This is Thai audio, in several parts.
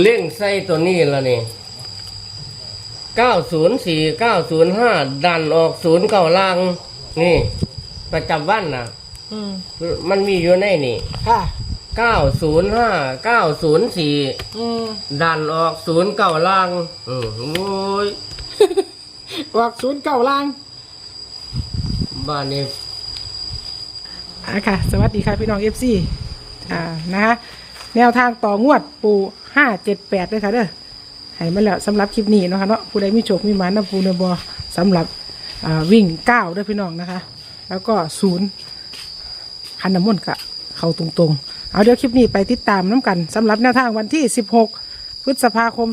เล่งใส่ตัวนี้ละนี่เก้าศูนย์สี่เก้าศูนย์ห้าดันออกศูนย์เก้าล่าง นี่ ประจำวันนะอืมมันมีอยู่ในนี่ค่ะเก้าศูนย์ห้าเก้าศูนย์สี่อืมดันออกศูนย์เก้าล่าง อืมโอ้ยออกศูนย์เก้าล่างบ้านนี้ อะค่ะ สวัสดีค่ะพี่น้องเอฟซีอ่านะคะแนวทางต่องวดปู ห้าเจ็ดแปดด้วยค่ะเด้อให้มาแล้วสำหรับคลิปนี้เนาะคะเนาะผู้ใดมีโชคมีหมานะปูเนบอสำหรับวิ่งเก้าด้วยพี่น้องนะคะ แล้วก็ศูนย์คันน้ำมนต์กะเข้าตรงๆ เอาเดี๋ยวคลิปนี้ไปติดตามน้ำกันสำหรับแนวทางวันที่ 16 พฤษภาคม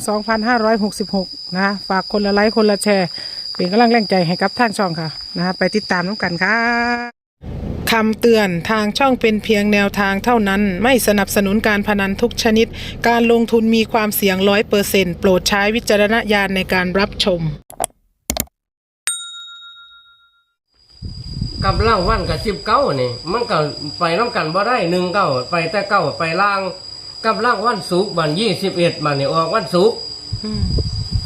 2566 นะคะฝากคนละไลค์คนละแชร์ เป็นกำลังแรงใจให้กับท่างช่องค่ะนะคะไปติดตามน้ำกันค่ะ คำเตือนทางช่องเป็นเพียงแนวทางเท่านั้น ไม่สนับสนุนการพนันทุกชนิด การลงทุนมีความเสี่ยงร้อยเปอร์เซ็นต์โปรดใช้วิจารณญาณในการรับชม กับล่างวันกับสิบเก้านี่ มันก็ไปน้ำกันบ่ได้หนึ่งเก้าไปแต่เก้าไปล่างกับล่างวันศุกร์วันยี่สิบเอ็ดมันนี่ออกวันศุกร์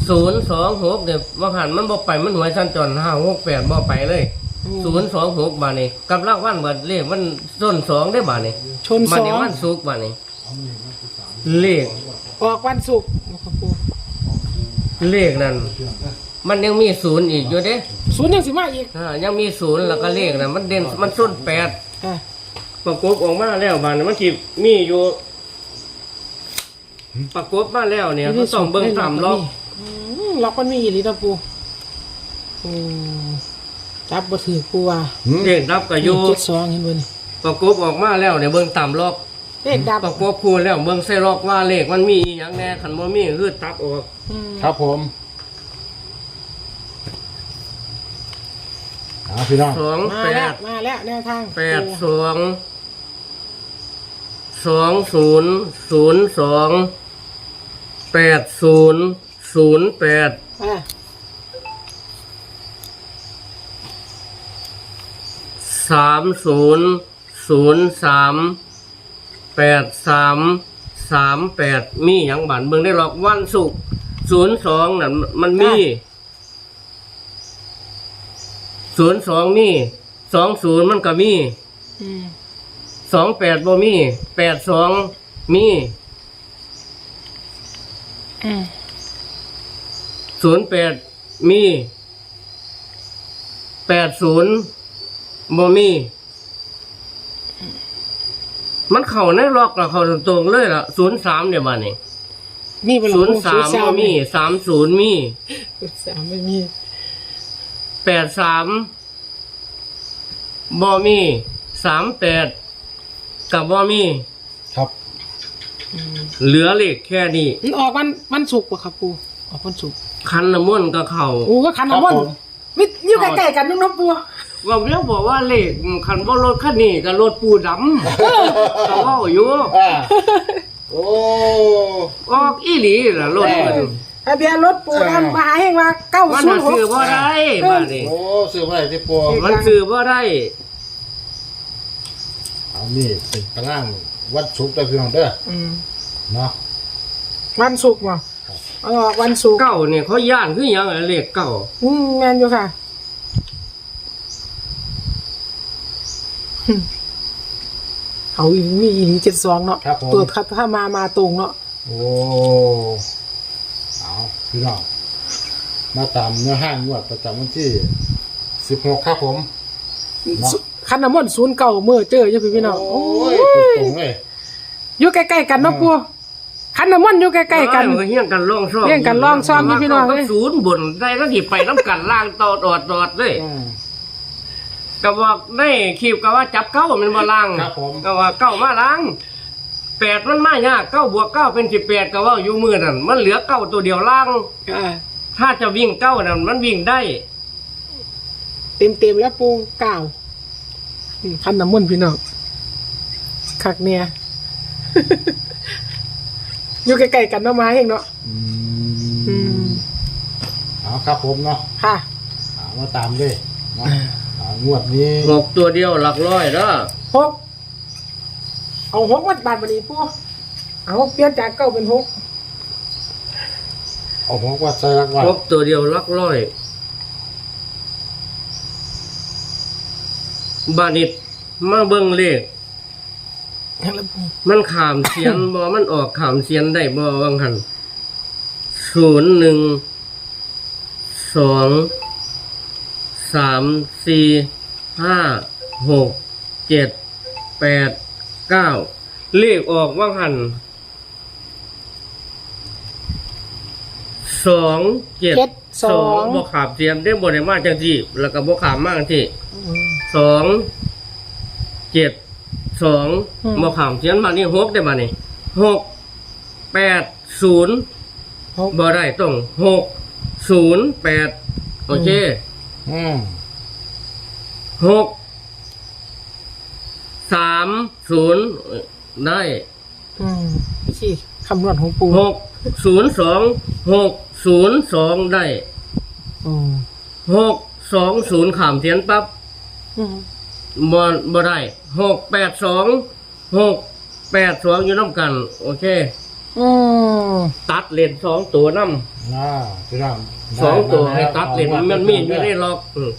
ศูนย์สองหกเนี่ยว่าหันมันบ่ไปมันหวยสันจรห้าหกแปดบ่ไปเลยอืม ศูนย์สองหกบาทนี่กับล่างวันบัดเลขมันส้นสองได้บาทนี่ชนมัสนอนี่งวันศุกร์บาทนี่เลขออกวันศุกร์ครับปูเลขนั้นมันยังมีศูนย์อีกอยู่เด้ศูนย์ยังสิมาอีกอ่ายังมีศูนย์แล้วก็เลขนะมันเด่นมันส้นแปดอะประกบออกมาแล้วบานนี้มันกีมีอยู่ประกบมาแล้วเนี่ยเขาต้องเบิ้งตามล็อกอืมล็อกมันมีอีหลีนะปูอืม จับบ่ถือปูว่าเด็กรับกับอยู่เจ็ดสองเห็นบ่นี่ประกบออกมาแล้วเนี่ยเบิ้งตามล็อกเลขดับประกบคูณแล้วเบิ้งใส่ล็อกว่าเลขมันมีอหย่างแน่ขันบ่มีคือตัดออกอืมครับผมเอาพี่น้องสองมาแปแล้วดมาแล้วแนวทางแปดสองสองศูนย์ศูนย์สองแปดศูนย์ศูนย์แปดอะ สามศูนย์ศูนย์สามแปดสามสามแปดมีอย่างบันเบิ่งได้หรอกวันศุกร์ศูนย์สองนั่นมันมีศูนย์สองมีสองศูนย์มันก็มีอืมสองแปดบ่มีแปดสองมีอืมศูนย์แปดมีแปดศูนย์ บ่มี มันเข้าในล็อกแล้วเข้าตรงๆเลยล่ะศูนย์สามเนี่ยบ้านนี้มีบ่ล่ะศูนย์ปูสามบ่มีสามศูนย์มีศูนย์สามไม่มีแปดสามบ่มีสามแปดกับบ่มี ครับ เหลือเลขแค่นี้มันออกวันวันศุกร์ป่ะครับปูออกวันศุกร์คันน้ำมนต์ก็เข้าโอ้ก็ขันน้ำมนต์มิอยู่ใกล้ๆกันนึงเนาะปู ว่าเรียกบอกว่าเลขคันบ่รถคันนี้ก็รถปูดำก็เว้าอยู่อ่าโอ้ออกอีหลีล่ะรถมันทะเบียนรถปูนำมาให้ว่าเก้ามันศูนน่ะย์หก ซื้อบ่ได้บ้านนี้โอ้ซื้อมาไหนที่ปัวมันซื้อบ่ได้เอานี่เป็นตารางวัดชุกได้พี่น้องเด้ออืม เนาะวันศุกร์ว่ะเอาออกวันศุกร์เก้าเนี่ยเขาย่านคือหยังอะเลขเก้าอืมแมนอยู่ค่ะ เขาอีกมีอีกเจ็ดสองเนาะครับผมเปิดคัดถ้ามามาตรงเนาะโอ้ เอาพี่น้อง มาตามเนื้อห้างงวดประจำวันที่สิบหกครับผม เนาะ คันน้ำมนต์ศูนย์เก่าเมื่อเจออยู่พี่พี่น้องโอ้โอ้ยยตรงๆเลยอยู่ใกล้ๆกันเนาะปูคันน้ำมนต์อยู่ใกล้ๆกันมัเฮี้ยงกันร่องซ่อมเฮี้ยงกันร่องซ่อมนี่พี่น้องเอ้ย ศูนย์บนได้ก็สิไปน้ำกันล่างต่อดอดดอดเลย อืม ก็บอกได้คีบก็ว่าจับเก้ามันมาล่างครับผม ก็ว่าเก้ามาล่างแปดมันมายากเก้าบวกเก้าเป็นสิบแปดก็ว่าอยู่มือนั่นมันเหลือเก้าตัวเดียวล่างอ่าถ้าจะวิ่งเก้านั่นมันวิ่งได้ เต็มเต็มๆแล้วปูเก่าอืมคันน้ำมนต์พี่น้องคักเนี่ย อยู่ใกล้ๆกันเนาะไม้เองเนาะอือืมมเอาครับผมเนาะค่ะเอามาตามเลยเนาะเอางวดนี้หกตัวเดียวหลักร้อยแล้วหกเอาหกวัดบาทบันนี้ปูเอาเปลี่ยนจากเก้าเป็นหกเอาหกว่าใส่รักว่าหกตัวเดียวลักร้อยบานิดมาเบิ่งเลข มันขามเสียนบ่มันออกขามเสียนได้บ่วังหันศูนย์หนึ่งสอง สามสี่ห้าหกเจ็ดแปดเก้าเลขออกวังหันสองเจ็ดเจ็ดสองบ่ขามเสียนได้บ่ได้มาจังที่แล้วก็บ่ขามมากที่สองเจ็ดสองอืมมาขามเขียนมานี่หกได้มานี่หกแปดศูนย์หก บ่ได้ต้องหกศูนย์แปดโอเค อื มหกสามศูนย์ได้อืมวิธีคำนวณของปูหกศูนย์สองหกศูนย์สองได้อืมหกสองศูนย์ขามเขียนปั๊บอืมบ่บ่ได้หกแปดสองหกแปดสองอยู่น้ำกัน โอเค อืมตัดเลนสองตัวน้ำอ่าพี่น้องสองตัวได้ให้มาตัดเลนแล้วมันมีอยู่ในล็อกอืม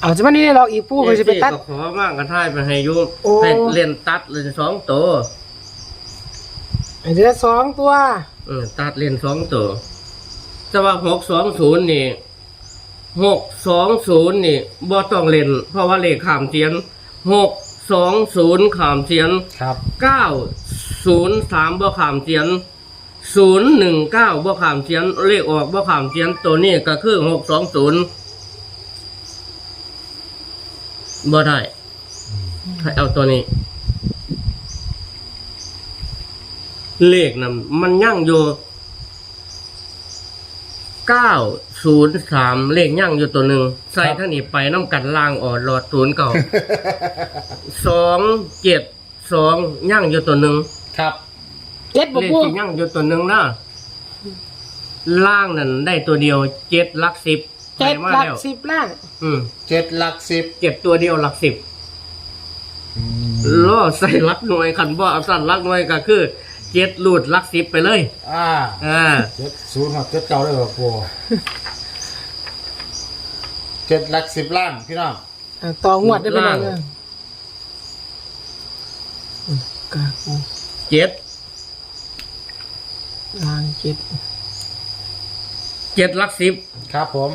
เอาจะมานี่เราอีกปูเขาจะไปตัด ก็ขอมากกระท่ายไปให้อยูโอ้ ให้เลนตัดเลนสองตัวเดือสองตัวอืมตัดเลนสองตัวแต่ว่าหกสองศูนย์นี่หกสองศูนย์นี่บ่ต้องเล่นเพราะว่าเลขขามเทียนหก สองศูนย์ขามเทียนครับเก้าศูนย์สามบ่ขามเทียนศูนย์หนึ่งเก้าบ่ขามเทียนเลขออกบ่ขามเทียนตัวนี้ก็คือหกสองศูนย์บ่ได้ให้เอาตัวนี้ เลขนั้นมันยั่งอยู่เก้า ศูนย์สามเลขยั่งอยู่ตัวหนึ่งใส่ท่างนี้ไปน้ำกันล่างอ่อนหลอดศูนย์เก่าสองเจ็ดสองย่างอยู่ตัวหนึ่งครับเจ็ดบเลขปูที่ย่างอยู่ตัวหนึ่งนะล่างนั่นได้ตัวเดียวเจ็ดหลักสิบเจ็ดไปมาหลักแล้วสิบล่างอืมเจ็ดหลักสิบเจ็ดตัวเดียวหลักสิบอืมล่อใส่หลักหน่วยขันบ่เอาสั้นหลักหน่วยก็คือเจ็ดลูดหลักสิบไปเลย อ่าอ่าเจ็ดศูนย์ครับเจ็ดเก้าได้แบบปู เจ็ดหลักสิบล้านพี่น้อง อ่าต่องวดได้ไปเลยเลยอืมกาปูเจ็ดล่างเจ็ดเจ็ดหลักสิบครับผม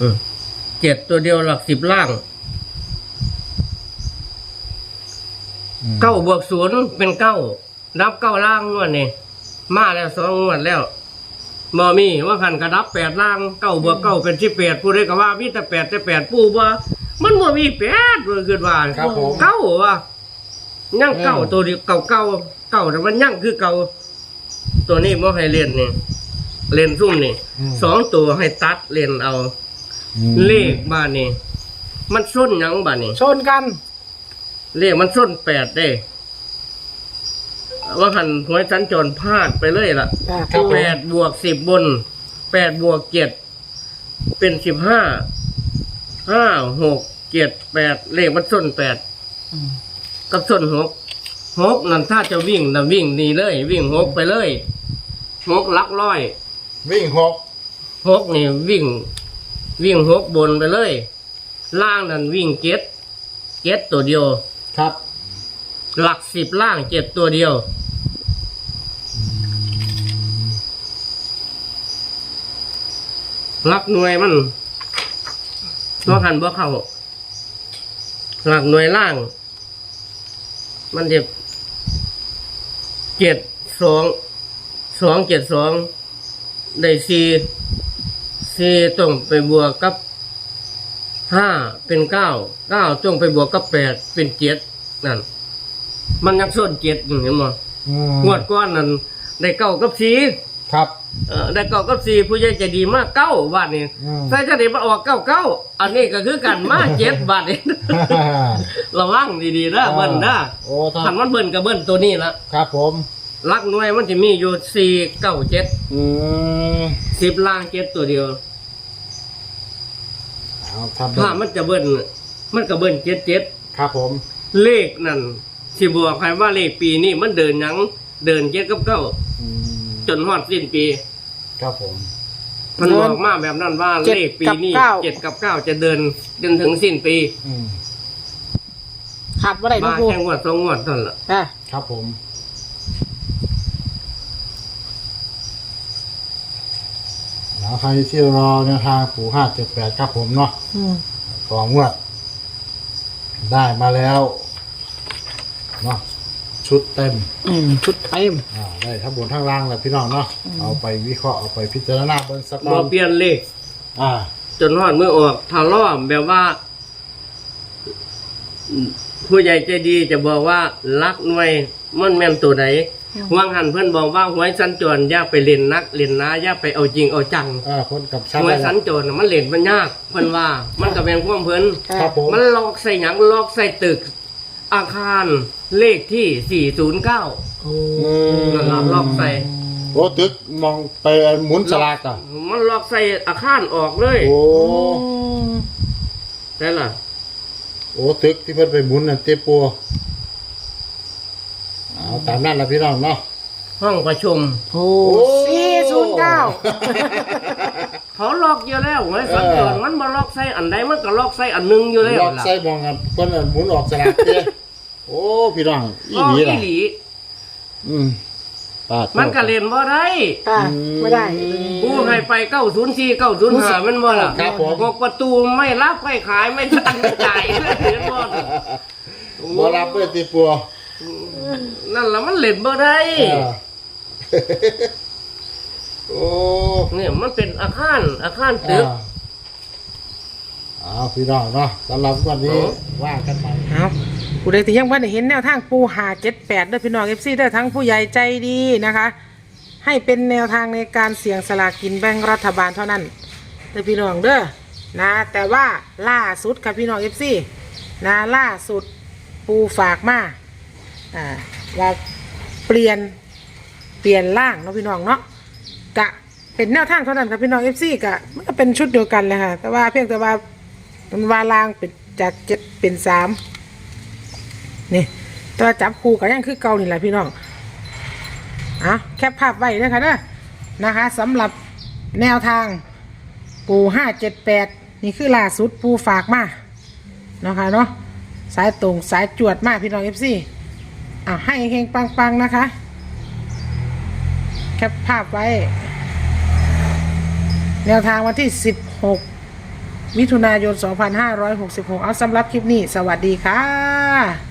อืมเจ็ดตัวเดียวหลักสิบล่างอืมเก้าบวกศูนย์เป็นเก้านับเก้าล่างงวดนี่มาแล้วสองงวดแล้ว มอมีว่าพันกระดับแปดล่างเก้าบวกเก้าเป็นสิบแปดผู้ใดก็ว่ามีแต่แปดแต่แปดผู้ว่ามันบ่มีแปดเลยคือว่าครับผม เก้าว่ะยังเก้าอืมตัวเดียวเก่าเก้าเก้าแต่มันยังคือเก่าตัวนี้บ่ให้เล่นนี่เล่นซุ่มนี่มสองตัวให้ตัดเล่นเอาอืมเลขบ้านนี่มันส้นหยังบ้านนี่ชนกัน เลขมันส้นแปดได้ ว่าหันหวยสัญจรพลาดไปเลยล่ะอ่าครับปูแปดบวกสิบบนแปดบวกเจ็ดเป็นสิบห้าห้าหกเจ็ดแปดเลขมันส้นแปดอืมกับส้นหกหกนั่นถ้าจะวิ่งนะวิ่งนี่เลย วิ่งหกไปเลยหกลักร้อย วิ่งหกหกนี่วิ่ง วิ่งหกบนไปเลย ล่างนั่นวิ่งเจ็ดเจ็ดตัวเดียว ครับ หลักสิบล่างเจ็ดตัวเดียว หลักหน่วยมันตัวหันบ่เข้าหลักหน่วยล่าง มันเจ็บเจ็ดสองสองเจ็ดสองได้สี่สี่ต้องไปบวกกับห้าเป็นเก้าเก้าต้องไปบวกกับแปดเป็นเจ็ดนั่น มันยังส้นเจ็ดอยู่เห็นมั้อืมงวดก้อนนั้นได้เก้ากับสี ครับ เออได้เก้ากับสีผู้ใหญ่ใจดีมากเก้าบาทนี่อืม ใส่จะได้มาออกเก้าเก้าอันนี้ก็คือกันมาเจ็ดบาทนี่ ระวังดีๆนะเบิ้ลนะโอ้ท่าขันมันเบิ้ลกับเบิ้ลตัวนี้ละครับผมลักหน่วยมันจะมีอยู่สี่เก้าเจ็ดอืมสิบล่างเจ็ดตัวเดียว เอาทำถ้ามันจะเบิ้ลมันก็เบิ้ลเจ็ดเจ็ดครับผม เลขนั่นสิบอกใครว่าเลขปีนี้มันเดินหยังเดินเจ็ดกับเก้า อืม จนฮอดสิ้นปีครับผม มันบอกมาแบบนั้นว่าเจ็ดเลขปีนี้กับเก้า เจ็ดกับเก้าจะเดินจนถึงสิ้นปีอืมขาดว่าได้เนาะมาปูแค่งวดสองงวดเท่านั้นแหละอะครับผม แล้วใครที่รอแนวทางปู่ห้าเจ็ดแปดครับผมเนาะอืมต่องวด ได้มาแล้วเนาะ ชุดเต็มอืมชุดเต็มอ่าได้ทั้งบนทั้งล่างแหละพี่น้องเนาะเอาไปวิเคราะห์เอาไปพิจารณาเบิ่งสักบอเปลี่ยนเลข อ่าจนฮอดมือออกทะเลาะแบบว่าอืมผู้ใหญ่ใจดีจะบอกว่ารักหน่วยมันแม่นตัวไหนวังหันเพื่อนบอกว่าหวยสัญจรอย่าไปเล่นนักเล่นนาอย่าไปเอาจริงเอาจังอ่าคนกับชาหวยติสัญจรน่ะมันเล่นมันยากเพิ่นว่า มันก็เป็นความเพิ่นครับผมมันลอกใส่หยังลอกใส่ตึก อาคารเลขที่ 409โอ้อืมนั่นล่ะลอกใส่โอ้ตึกมองไปหมุนสลากอะมันลอกใส่อาคารออกเลยโอ้ได้ล่ะโอ้ตึกที่เพิ่นไปหมุนน่ะเตปัวเอาตามนั้นละพี่น้องเนาะห้องประชุมโอ้สี่ศูนย์เก้า เขาลอกเยอะแล้วหวยสัญจรเออมันบ่ลอกใส่อันใดมันก็ลอกใส่อันหนึงอยู่แล้วลอกล่ะใส่มองกันเพิ่นน่ะหมุนออกสลากเต้โอ้พี่น้องอีลอกหลีอีล่ะหลีอืมปาด มันก็เล่นบ่ได้อะไม่ได้ ผู้ให้ไป904 905มันบ่ล่ะครับผมบอกประตูไม่รับไม่ขายไม่ตังค์จ่ายเห็นบ่บ่รับเด้อเตปัวนั่นล่ะมันเล่นบ่ได้ เออ โอ้เนี่ยมันเป็นอาคารอาคารตึก อ่าเอาพี่น้องเนาะสำหรับวันนี้โอ้ว่ากันไป เอาผู้ใดที่ยังว่าได้เห็นแนวทางปูหาเจ็ดแปดด้วยพี่น้องเอฟซีได้อทั้งผู้ใหญ่ใจดีนะคะ ให้เป็นแนวทางในการเสี่ยงสลากกินแบ่งรัฐบาลเท่านั้นเด้อพี่น้องเด้อนะ แต่ว่าล่าสุดค่ะพี่น้องเอฟซีนะล่าสุดปูฝากมาอ่าว่าเปลี่ยนเปลี่ยนร่างเนาะพี่น้องเนาะ กะเป็นแนวทางเท่านั้นครับพี่น้องเอฟซีกะมันก็เป็นชุดเดียวกันเลยค่ะแต่ว่าเพียงแต่ว่ามันว่าล่างเป็นจากเจ็ดเป็นสามนี่ตัวจับคู่กันยังคือเก่านี่แหละพี่น้องอะแคปภาพไว้นะคะเด้อนะคะสำหรับแนวทางปูห้าเจ็ดแปดนี่คือล่าสุดปูฝากมานะคะเนาะสายตรงสายจวดมากพี่น้องเอฟซีอะให้เฮงปังๆนะคะ แคปภาพไว้ แนวทางวันที่ 16 มิถุนายน 2566 เอาสำหรับคลิปนี้ สวัสดีค่ะ